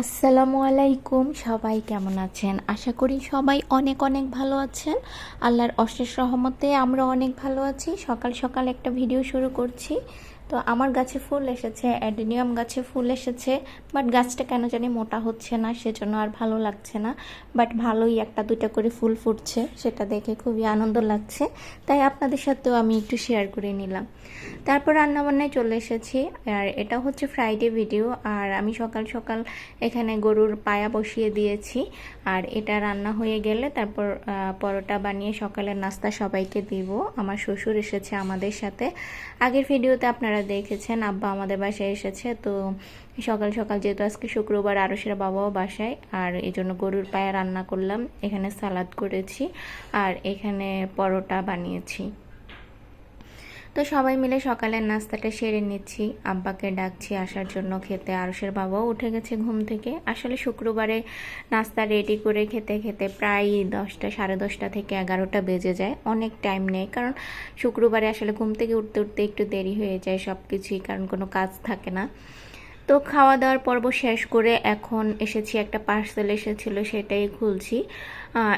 আসসালামু আলাইকুম, সবাই কেমন আছেন? আশা করি সবাই অনেক অনেক ভালো আছেন। আল্লাহর অশেষ রহমতে আমরা অনেক ভালো আছি। সকাল সকাল একটা ভিডিও শুরু করছি। তো আমার গাছে ফুল এসেছে, অ্যাডেনিয়াম গাছে ফুল এসেছে বাট গাছটা কেন জানি মোটা হচ্ছে না, সেজন্য আর ভালো লাগছে না বাট ভালোই একটা দুটা করে ফুল ফুটছে, সেটা দেখে খুবই আনন্দ লাগছে, তাই আপনাদের সাথেও আমি একটু শেয়ার করে নিলাম। তারপর রান্নাবান্নায় চলে এসেছি, আর এটা হচ্ছে ফ্রাইডে ভিডিও আর আমি সকাল সকাল এখানে গরুর পায়া বসিয়ে দিয়েছি, আর এটা রান্না হয়ে গেলে তারপর পরোটা বানিয়ে সকালের নাস্তা সবাইকে দিব, আমার শ্বশুর এসেছে আমাদের সাথে। আগের ভিডিওতে আপনারা দেখেছেন, আব্বা আমাদের বাসায় এসেছে। তো সকাল সকাল যেহেতু আজকে শুক্রবার, আরসের বাবাও বাসায়। আর এই জন্য গরুর পায়ে রান্না করলাম। এখানে সালাদ করেছি। আর এখানে পরোটা বানিয়েছি। তো সবাই মিলে সকালের নাস্তাটা সেরে নিচ্ছি। আব্বাকে ডাকছি আসার জন্য খেতে। আরসের বাবাও উঠে গেছে ঘুম থেকে। আসলে শুক্রবারে নাস্তা রেডি করে খেতে খেতে প্রায় দশটা, সাড়ে দশটা থেকে এগারোটা বেজে যায়। অনেক টাইম নেই। কারণ শুক্রবারে আসলে ঘুম থেকে উঠতে উঠতে একটু দেরি হয়ে যায় সব কিছুই কারণ কোনো কাজ থাকে না। তো খাওয়া দাওয়ার পর্ব শেষ করে এখন এসেছি, একটা পার্সেল এসেছিল সেটাই খুলছি।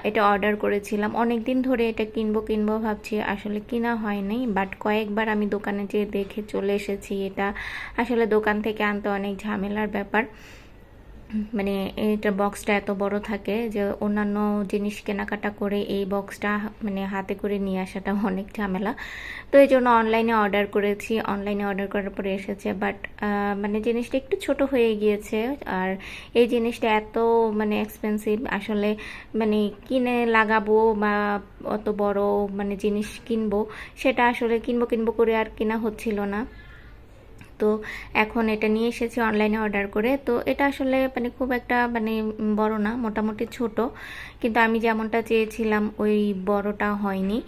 এটা অর্ডার করেছিলাম। অনেক দিন ধরে এটা কিনবো কিনবো ভাবছি, আসলে কিনা হয়নি বাট কয়েকবার আমি দোকানে যেয়ে দেখে চলে এসেছি এটা। আসলে দোকান থেকে আনতে অনেক ঝামেলার ব্যাপার। মানে এটা বক্সটা এত বড় থাকে যে অন্যান্য জিনিস কেনাকাটা করে এই বক্সটা মানে হাতে করে নিয়ে আসাটা অনেক ঝামেলা। তো এই জন্য অনলাইনে অর্ডার করেছি। অনলাইনে অর্ডার করার পরে এসেছে। বাট মানে জিনিসটা একটু ছোট হয়ে গিয়েছে। আর এই জিনিসটা এত মানে এক্সপেন্সিভ আসলে মানে কিনে লাগাবো বা অত বড় মানে জিনিস কিনবো, সেটা আসলে কিনবো কিনবো করে আর কেনা হচ্ছিল না। তো এখন এটা নিয়ে এসেছি অনলাইনে অর্ডার করে। তো এটা আসলে মানে খুব একটা মানে বড় না, মোটামুটি ছোট। কিন্তু আমি যেমনটা চেয়েছিলাম ওই বড়টা হয়নি।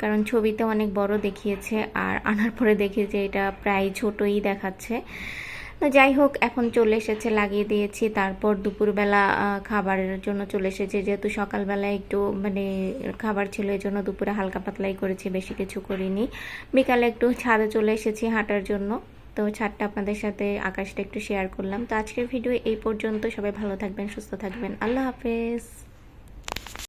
কারণ ছবিতে অনেক বড় দেখিয়েছে আর আনার পরে দেখি যে এটা প্রায় ছোটই দেখাচ্ছে। যাই হোক, এখন চলে এসেছে, লাগিয়ে দিয়েছি। তারপর দুপুরবেলা খাবারের জন্য চলে এসেছে। যেহেতু সকালবেলা একটু মানে খাবার ছিল এই জন্য দুপুরে হালকা পাতলাই করেছি, বেশি কিছু করিনি। বিকালে একটু ছাদে চলে এসেছি হাঁটার জন্য। তো ছাদটা আপনাদের সাথে আকাশটা একটু শেয়ার করলাম। তো আজকের ভিডিও এই পর্যন্ত। সবাই ভালো থাকবেন, সুস্থ থাকবেন। আল্লাহ হাফেজ।